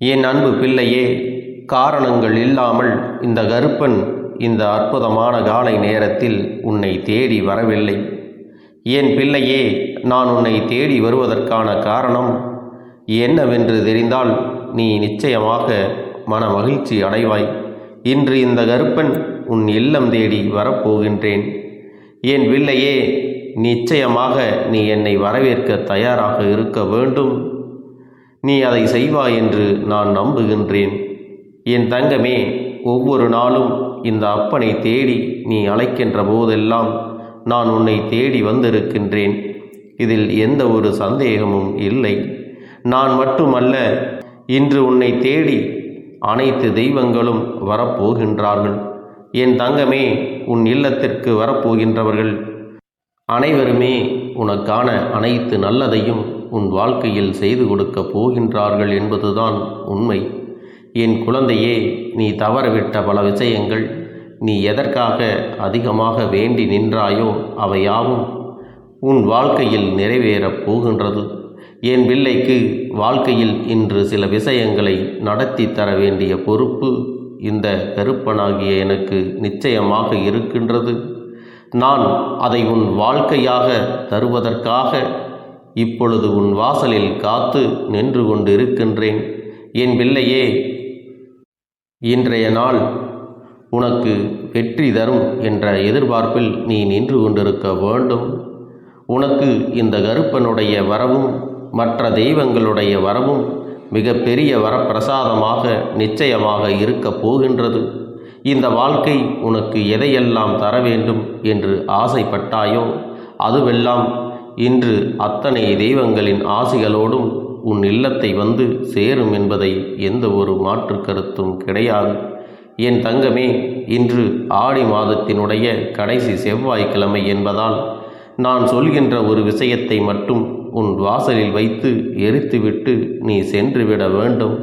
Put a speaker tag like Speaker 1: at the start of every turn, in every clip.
Speaker 1: என் அன்பு பிள்ளையே காரணங்கள் இல்லாமல் இந்த கருப்பன் இந்த அற்புதமான காலை நேரத்தில் உன்னை தேடி வரவில்லை. என் பிள்ளையே நான் உன்னை தேடி வருவதற்கான காரணம் என்னவென்று தெரிந்தால் நீ நிச்சயமாக மன மகிழ்ச்சி அடைவாய். இன்று இந்த கருப்பன் உன் இல்லம் தேடி வரப்போகின்றேன். என் பிள்ளையே நிச்சயமாக நீ என்னை வரவேற்க தயாராக இருக்க வேண்டும். நீ அதை செய்வாய் என்று நான் நம்புகின்றேன். என் தங்கமே ஒவ்வொரு நாளும் இந்த அப்பனை தேடி நீ அழைக்கின்ற போதெல்லாம் நான் உன்னை தேடி வந்திருக்கின்றேன். இதில் எந்த ஒரு சந்தேகமும் இல்லை. நான் மட்டுமல்ல இன்று உன்னை தேடி அனைத்து தெய்வங்களும் வரப்போகின்றார்கள். என் தங்கமே உன் இல்லத்திற்கு வரப்போகின்றவர்கள் அனைவருமே உனக்கான அனைத்து நல்லதையும் உன் வாழ்க்கையில் செய்து கொடுக்கப் போகின்றார்கள் என்பதுதான் உண்மை. என் குழந்தையே நீ தவறவிட்ட பல விஷயங்கள் நீ எதற்காக அதிகமாக வேண்டி நின்றாயோ அவையாவும் உன் வாழ்க்கையில் நிறைவேறப் போகின்றது. என் பிள்ளைக்கு வாழ்க்கையில் இன்று சில விஷயங்களை நடத்தி தர வேண்டிய பொறுப்பு இந்த கருப்பனாகிய எனக்கு நிச்சயமாக இருக்கின்றது. நான் அதை உன் வாழ்க்கையாக தருவதற்காக இப்பொழுது உன் வாசலில் காத்து நின்று கொண்டிருக்கின்றேன். என் பிள்ளையே இன்றைய நாள் உனக்கு வெற்றி தரும் என்ற எதிர்பார்ப்பில் நீ நின்று கொண்டிருக்க வேண்டும். உனக்கு இந்த கருப்பனுடைய வரவும் மற்ற தெய்வங்களுடைய வரவும் மிகப்பெரிய வரப்பிரசாதமாக நிச்சயமாக இருக்கப் போகின்றது. இந்த வாழ்க்கை உனக்கு எதையெல்லாம் தர வேண்டும் என்று ஆசைப்பட்டாயோ அதுவெல்லாம் இன்று அத்தனை தெய்வங்களின் ஆசிகளோடும் உன் இல்லத்தை வந்து சேரும் என்பதை எந்த ஒரு மாற்று கருத்தும் கிடையாது. என் தங்கமே இன்று ஆடி மாதத்தினுடைய கடைசி செவ்வாய்க்கிழமை என்பதால் நான் சொல்கின்ற ஒரு விஷயத்தை மட்டும் உன் வாசலில் வைத்து எரித்துவிட்டு நீ சென்றுவிட வேண்டும்.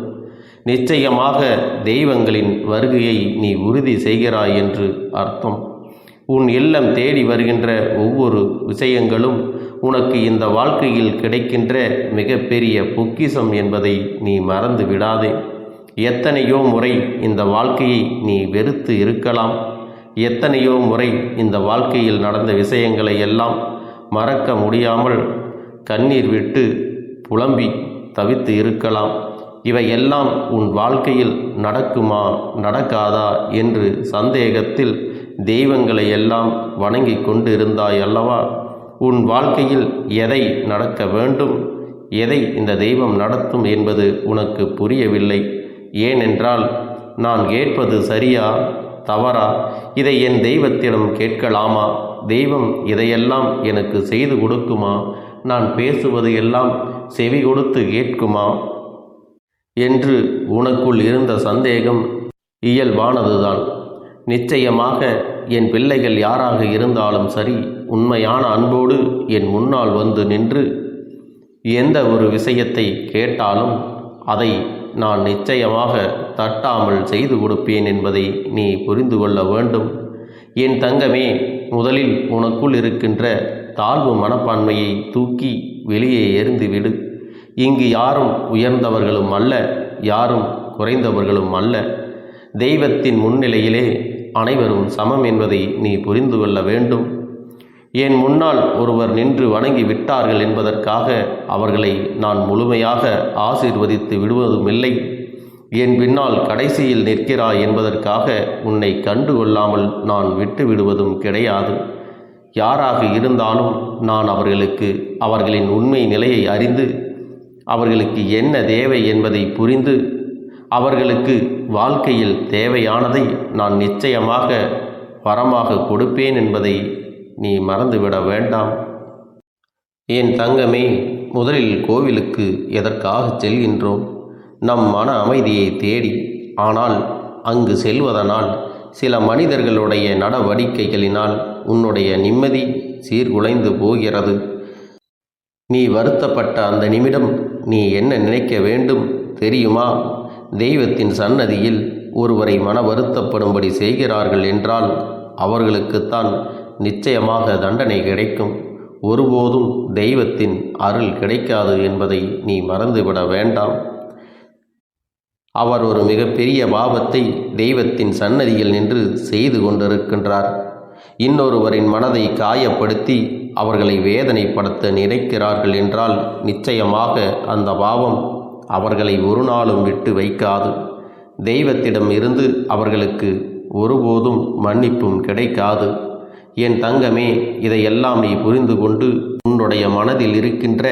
Speaker 1: நிச்சயமாக தெய்வங்களின் வருகையை நீ உறுதி செய்கிறாய் என்று அர்த்தம். உன் இல்லம் தேடி வருகின்ற ஒவ்வொரு விஷயங்களும் உனக்கு இந்த வாழ்க்கையில் கிடைக்கின்ற மிகப்பெரிய பொக்கிசம் என்பதை நீ மறந்து விடாதே. எத்தனையோ முறை இந்த வாழ்க்கையை நீ வெறுத்து இருக்கலாம். எத்தனையோ முறை இந்த வாழ்க்கையில் நடந்த விஷயங்களை எல்லாம் மறக்க முடியாமல் கண்ணீர் விட்டு புலம்பி தவித்து இருக்கலாம். இவையெல்லாம் உன் வாழ்க்கையில் நடக்குமா நடக்காதா என்று சந்தேகத்தில் தெய்வங்களை எல்லாம் வணங்கி கொண்டு இருந்தாய் அல்லவா? உன் வாழ்க்கையில் எதை நடக்க வேண்டும்? எதை இந்த தெய்வம் நடத்தும் என்பது உனக்கு புரியவில்லை. ஏனென்றால் நான் கேட்பது சரியா தவறா? இதை என் தெய்வத்திடம் கேட்கலாமா? தெய்வம் இதையெல்லாம் எனக்கு செய்து கொடுக்குமா? நான் பேசுவது எல்லாம் செவி கொடுத்து கேட்குமா? என்று உனக்குள் இருந்த சந்தேகம் இயல்பானதுதான். நிச்சயமாக என் பிள்ளைகள் யாராக இருந்தாலும் சரி உண்மையான அன்போடு என் முன்னால் வந்து நின்று எந்த ஒரு விஷயத்தை கேட்டாலும் அதை நான் நிச்சயமாக தட்டாமல் செய்து கொடுப்பேன் என்பதை நீ புரிந்து கொள்ள வேண்டும். என் தங்கமே முதலில் உனக்குள் இருக்கின்ற தாழ்வு மனப்பான்மையை தூக்கி வெளியே எறிந்துவிடு இங்கு யாரும் உயர்ந்தவர்களும் அல்ல யாரும் குறைந்தவர்களும் அல்ல. தெய்வத்தின் முன்னிலையிலே அனைவரும் சமம் என்பதை நீ புரிந்து கொள்ள வேண்டும். என் முன்னால் ஒருவர் நின்று வணங்கி விட்டார்கள் என்பதற்காக அவர்களை நான் முழுமையாக ஆசீர்வதித்து விடுவதுமில்லை. என் பின்னால் கடைசியில் நிற்கிறாய் என்பதற்காக உன்னை கண்டுகொள்ளாமல் நான் விட்டு விடுவதும் கிடையாது. யாராக இருந்தாலும் நான் அவர்களுக்கு அவர்களின் உண்மை நிலையை அறிந்து அவர்களுக்கு என்ன தேவை என்பதை புரிந்து அவர்களுக்கு வாழ்க்கையில் தேவையானதை நான் நிச்சயமாக வரமாக கொடுப்பேன் என்பதை நீ மறந்துவிட வேண்டாம். என் தங்கமே முதலில் கோவிலுக்கு எதற்காக செல்கின்றோம்? நம் மன அமைதியை தேடி. ஆனால் அங்கு செல்வதனால் சில மனிதர்களுடைய நடவடிக்கைகளினால் உன்னுடைய நிம்மதி சீர்குலைந்து போகிறது. நீ வருத்தப்பட்ட அந்த நிமிடம் நீ என்ன நினைக்க வேண்டும் தெரியுமா? தெய்வத்தின் சன்னதியில் ஒருவரை மன வருத்தப்படும்படி செய்கிறார்கள் என்றால் அவர்களுக்குத்தான் நிச்சயமாக தண்டனை கிடைக்கும். ஒருபோதும் தெய்வத்தின் அருள் கிடைக்காது என்பதை நீ மறந்துவிட வேண்டாம். அவர் ஒரு மிகப்பெரிய பாவத்தை தெய்வத்தின் சன்னதியில் நின்று செய்து கொண்டிருக்கின்றார். இன்னொருவரின் மனதை காயப்படுத்தி அவர்களை வேதனைப்படுத்த நினைக்கிறார்கள் என்றால் நிச்சயமாக அந்த பாவம் அவர்களை ஒரு நாளும் விட்டு வைக்காது. தெய்வத்திடம் இருந்து அவர்களுக்கு ஒருபோதும் மன்னிப்பும் கிடைக்காது. என் தங்கமே இதையெல்லாம் நீ புரிந்து கொண்டு உன்னுடைய மனதில் இருக்கின்ற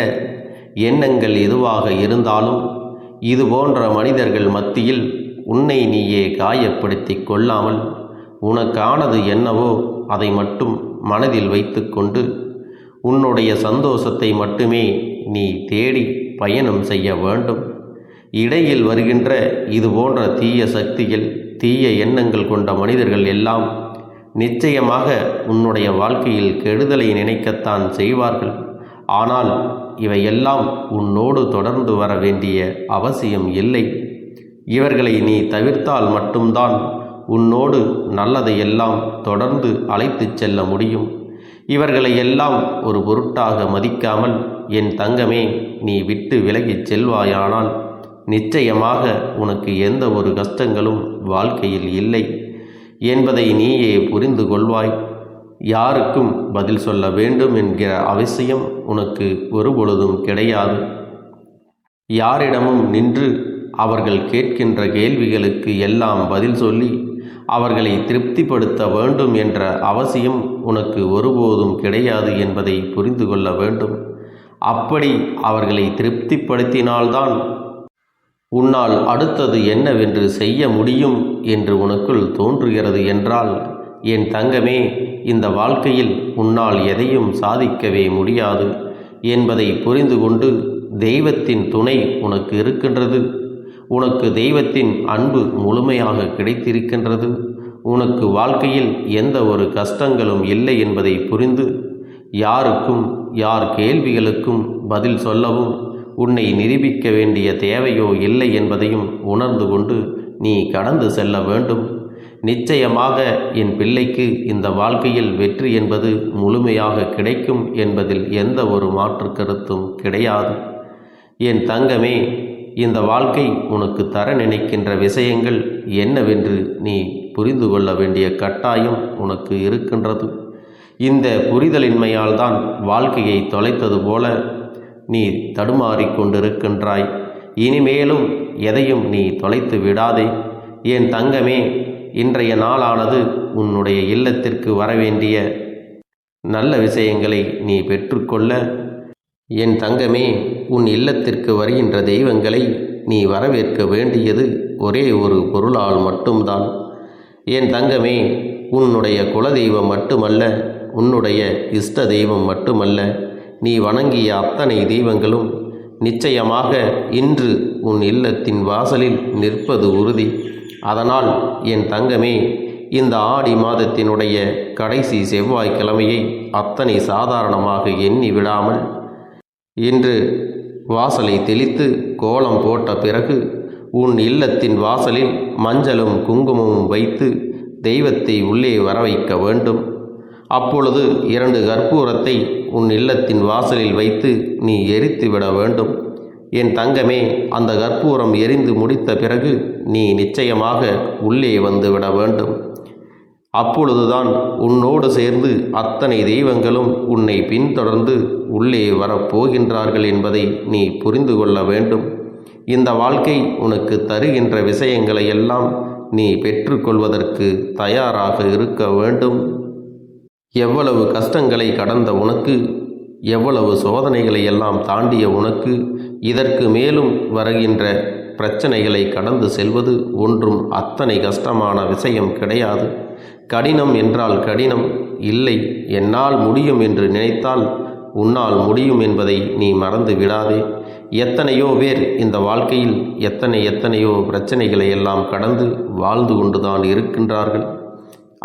Speaker 1: எண்ணங்கள் எதுவாக இருந்தாலும் இது போன்ற மனிதர்கள் மத்தியில் உன்னை நீயே காயப்படுத்தி கொள்ளாமல் உனக்கானது என்னவோ அதை மட்டும் மனதில் வைத்துக்கொண்டு உன்னுடைய சந்தோஷத்தை மட்டுமே நீ தேடி பயணம் செய்ய வேண்டும். இடையில் வருகின்ற இது போன்ற தீய சக்திகள் தீய எண்ணங்கள் கொண்ட மனிதர்கள் எல்லாம் நிச்சயமாக உன்னுடைய வாழ்க்கையில் கெடுதலை நினைக்கத்தான் செய்வார்கள். ஆனால் இவையெல்லாம் உன்னோடு தொடர்ந்து வர வேண்டிய அவசியம் இல்லை. இவர்களை நீ தவிர்த்தால் மட்டும்தான் உன்னோடு நல்லதை எல்லாம் தொடர்ந்து அழைத்துச் செல்ல முடியும். இவர்களை எல்லாம் ஒரு பொருட்டாக மதிக்காமல் என் தங்கமே நீ விட்டு விலகிச் செல்வாயானால் நிச்சயமாக உனக்கு எந்த ஒரு கஷ்டங்களும் வாழ்க்கையில் இல்லை. என்பதை நீயே புரிந்து கொள்வாய். யாருக்கும் பதில் சொல்ல வேண்டும் என்கிற அவசியம் உனக்கு ஒருபொழுதும் கிடையாது. யாரிடமும் நின்று அவர்கள் கேட்கின்ற கேள்விகளுக்கு எல்லாம் பதில் சொல்லி அவர்களை திருப்திப்படுத்த வேண்டும் என்ற அவசியம் உனக்கு ஒருபோதும் கிடையாது என்பதை புரிந்து கொள்ள வேண்டும். அப்படி அவர்களை திருப்திப்படுத்தினால்தான் உன்னால் அடுத்தது என்னவென்று செய்ய முடியும் என்று உனக்குள் தோன்றுகிறது என்றால் என் தங்கமே இந்த வாழ்க்கையில் உன்னால் எதையும் சாதிக்கவே முடியாது என்பதை புரிந்து கொண்டு தெய்வத்தின் துணை உனக்கு இருக்கின்றது. உனக்கு தெய்வத்தின் அன்பு முழுமையாக கிடைத்திருக்கின்றது. உனக்கு வாழ்க்கையில் எந்த ஒரு கஷ்டங்களும் இல்லை என்பதை புரிந்து யாருக்கும் யார் கேள்விகளுக்கும் பதில் சொல்லவும் உன்னை நிரூபிக்க வேண்டிய தேவையோ இல்லை என்பதையும் உணர்ந்து கொண்டு நீ கடந்து செல்ல வேண்டும். நிச்சயமாக என் பிள்ளைக்கு இந்த வாழ்க்கையில் வெற்றி என்பது முழுமையாக கிடைக்கும் என்பதில் எந்த ஒரு மாற்று கருத்தும் கிடையாது. என் தங்கமே இந்த வாழ்க்கை உனக்கு தர நினைக்கின்ற விஷயங்கள் என்னவென்று நீ புரிந்து கொள்ள வேண்டிய கட்டாயம் உனக்கு இருக்கின்றது. இந்த புரிதலின்மையால் தான் வாழ்க்கையை தொலைத்தது போல நீ தடுமாறிக் கொண்டிருக்கின்றாய் இனிமேலும் எதையும் நீ தொலைத்து விடாதே. என் தங்கமே இன்றைய நாளானது உன்னுடைய இல்லத்திற்கு வரவேண்டிய நல்ல விஷயங்களை நீ பெற்றுக்கொள்ள. என் தங்கமே உன் இல்லத்திற்கு வருகின்ற தெய்வங்களை நீ வரவேற்க வேண்டியது ஒரே ஒரு பொருளால் மட்டும்தான். என் தங்கமே உன்னுடைய குலதெய்வம் மட்டுமல்ல உன்னுடைய இஷ்ட தெய்வம் மட்டுமல்ல நீ வணங்கிய அத்தனை தெய்வங்களும் நிச்சயமாக இன்று உன் இல்லத்தின் வாசலில் நிற்பது உறுதி. அதனால் என் தங்கமே இந்த ஆடி மாதத்தினுடைய கடைசி செவ்வாய்க்கிழமையை அத்தனை சாதாரணமாக எண்ணி விடாமல் இன்று வாசலை தெளித்து கோலம் போட்ட பிறகு உன் இல்லத்தின் வாசலில் மஞ்சளும் குங்குமமும் வைத்து தெய்வத்தை உள்ளே வர வைக்க வேண்டும். அப்பொழுது இரண்டு கற்பூரத்தை உன் இல்லத்தின் வாசலில் வைத்து நீ எரித்து விட வேண்டும். என் தங்கமே அந்த கற்பூரம் எரிந்து முடித்த பிறகு நீ நிச்சயமாக உள்ளே வந்து விட வேண்டும். அப்பொழுதுதான் உன்னோடு சேர்ந்து அத்தனை தெய்வங்களும் உன்னை பின்தொடர்ந்து உள்ளே வரப்போகின்றார்கள் என்பதை நீ புரிந்து கொள்ள வேண்டும். இந்த வாழ்க்கை உனக்கு தருகின்ற விஷயங்களை எல்லாம் நீ பெற்றுக்கொள்வதற்கு தயாராக இருக்க வேண்டும். எவ்வளவு கஷ்டங்களை கடந்த உனக்கு எவ்வளவு சோதனைகளை எல்லாம் தாண்டிய உனக்கு இதற்கு மேலும் வருகின்ற பிரச்சனைகளை கடந்து செல்வது ஒன்றும் அத்தனை கஷ்டமான விஷயம் கிடையாது. கடினம் என்றால் கடினம் இல்லை என்னால் முடியும் என்று நினைத்தால் உன்னால் முடியும் என்பதை நீ மறந்து விடாதே. எத்தனையோ பேர் இந்த வாழ்க்கையில் எத்தனை எத்தனையோ பிரச்சனைகளை எல்லாம் கடந்து வாழ்ந்து கொண்டுதான் இருக்கின்றார்கள்.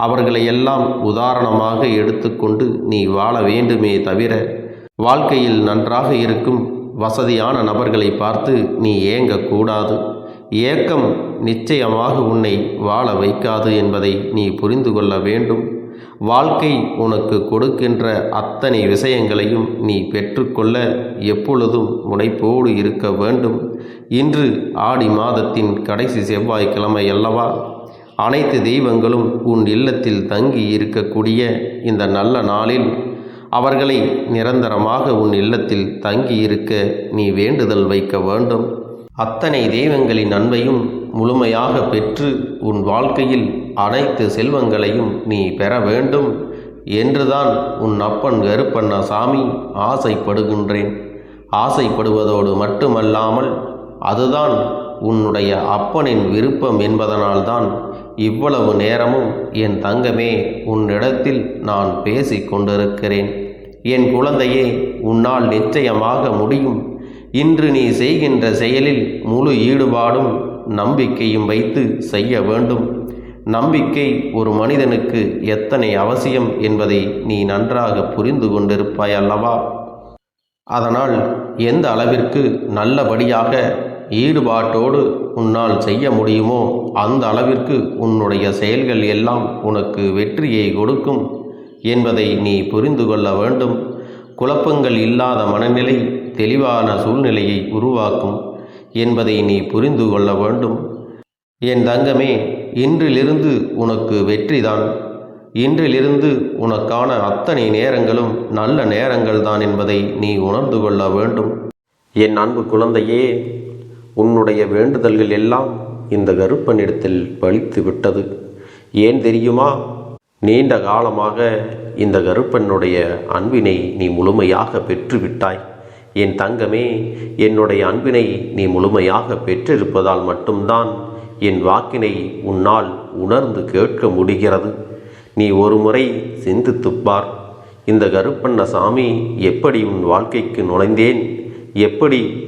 Speaker 1: அவர்களை எல்லாம் உதாரணமாக எடுத்துக்கொண்டு நீ வாழ வேண்டுமே தவிர வாழ்க்கையில் நன்றாக இருக்கும் வசதியான நபர்களை பார்த்து நீ ஏங்கக்கூடாது ஏக்கம் நிச்சயமாக உன்னை வாழ வைக்காது என்பதை நீ புரிந்து கொள்ள வேண்டும். வாழ்க்கை உனக்கு கொடுக்கின்ற அத்தனை விஷயங்களையும் நீ பெற்றுக்கொள்ள எப்பொழுதும் முனைப்போடு இருக்க வேண்டும். இன்று ஆடி மாதத்தின் கடைசி செவ்வாய்க்கிழமை அல்லவா? அனைத்து தெய்வங்களும் உன் இல்லத்தில் தங்கி இருக்கக்கூடிய இந்த நல்ல நாளில் அவர்களை நிரந்தரமாக உன் இல்லத்தில் தங்கி இருக்க நீ வேண்டுதல் வைக்க வேண்டும். அத்தனை தெய்வங்களின் அன்பையும் முழுமையாக பெற்று உன் வாழ்க்கையில் அனைத்து செல்வங்களையும் நீ பெற வேண்டும் என்றுதான் உன் அப்பன் கருப்பண்ண சாமி ஆசைப்படுகின்றேன். ஆசைப்படுவதோடு மட்டுமல்லாமல் அதுதான் உன்னுடைய அப்பனின் விருப்பம் என்பதனால்தான் இவ்வளவு நேரமும் என் தங்கமே உன்னிடத்தில் நான் பேசிக் கொண்டிருக்கிறேன். என் குழந்தையே உன்னால் நிச்சயமாக முடியும். இன்று நீ செய்கின்ற செயலில் முழு ஈடுபாடும் நம்பிக்கையும் வைத்து செய்ய வேண்டும். நம்பிக்கை ஒரு மனிதனுக்கு எத்தனை அவசியம் என்பதை நீ நன்றாக புரிந்து கொண்டிருப்பாய் அல்லவா அதனால் எந்த அளவிற்கு நல்லபடியாக ஈடுபாட்டோடு உன்னால் செய்ய முடியுமோ அந்த அளவிற்கு உன்னுடைய செயல்கள் எல்லாம் உனக்கு வெற்றியை கொடுக்கும் என்பதை நீ புரிந்து கொள்ள வேண்டும். குழப்பங்கள் இல்லாத மனநிலை தெளிவான சூழ்நிலையை உருவாக்கும் என்பதை நீ புரிந்து கொள்ள வேண்டும். என் தங்கமே இன்றிலிருந்து உனக்கு வெற்றிதான். இன்றிலிருந்து உனக்கான அத்தனை நேரங்களும் நல்ல நேரங்கள் தான் என்பதை நீ உணர்ந்து கொள்ள வேண்டும். என் அன்பு குழந்தையே உன்னுடைய வேண்டுதல்கள் எல்லாம் இந்த கருப்பனிடத்தில் பலித்து விட்டது. ஏன் தெரியுமா? நீண்ட காலமாக இந்த கருப்பனுடைய அன்பினை நீ முழுமையாக பெற்றுவிட்டாய். என் தங்கமே என்னுடைய அன்பினை நீ முழுமையாக பெற்றிருப்பதால் மட்டும்தான் என் வாக்கினை உன்னால் உணர்ந்து கேட்க முடிகிறது. நீ ஒரு முறை சிந்தித்துப் இந்த கருப்பண்ண சாமி எப்படி உன் வாழ்க்கைக்கு நுழைந்தேன்? எப்படி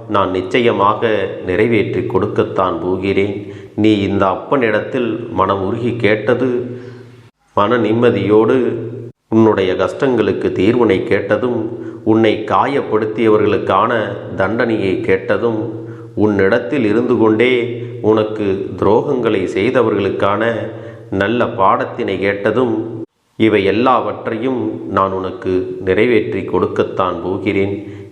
Speaker 1: நான் நிச்சயமாக நிறைவேற்றி கொடுக்கத்தான் போகிறேன். நீ இந்த அப்பனிடத்தில் மனம் உருகி கேட்டது மன நிம்மதியோடு உன்னுடைய கஷ்டங்களுக்கு தீர்வினை கேட்டதும் உன்னை காயப்படுத்தியவர்களுக்கான தண்டனையை கேட்டதும் உன்னிடத்தில் இருந்து கொண்டே உனக்கு துரோகங்களை செய்தவர்களுக்கான நல்ல பாடத்தினை கேட்டதும் இவை எல்லாவற்றையும் நான் உனக்கு நிறைவேற்றி கொடுக்கத்தான் போகிறேன்.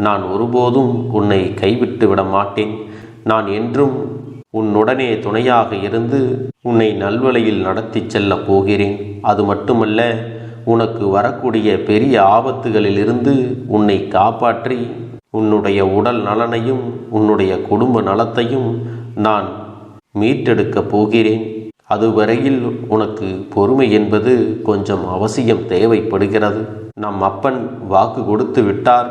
Speaker 1: நான் ஒருபோதும் உன்னை கைவிட்டு விட மாட்டேன் நான் என்றும் உன்னுடனே துணையாக இருந்து உன்னை நல்வழியில் நடத்திச் செல்லப் போகிறேன். அது மட்டுமல்ல உனக்கு வரக்கூடிய பெரிய ஆபத்துகளிலிருந்து உன்னை காப்பாற்றி உன்னுடைய உடல் நலனையும் உன்னுடைய குடும்ப நலத்தையும் நான் மீட்டெடுக்கப் போகிறேன். அதுவரையில் உனக்கு பொறுமை என்பது கொஞ்சம் அவசியம் தேவைப்படுகிறது. நம் அப்பன் வாக்கு கொடுத்து விட்டார்.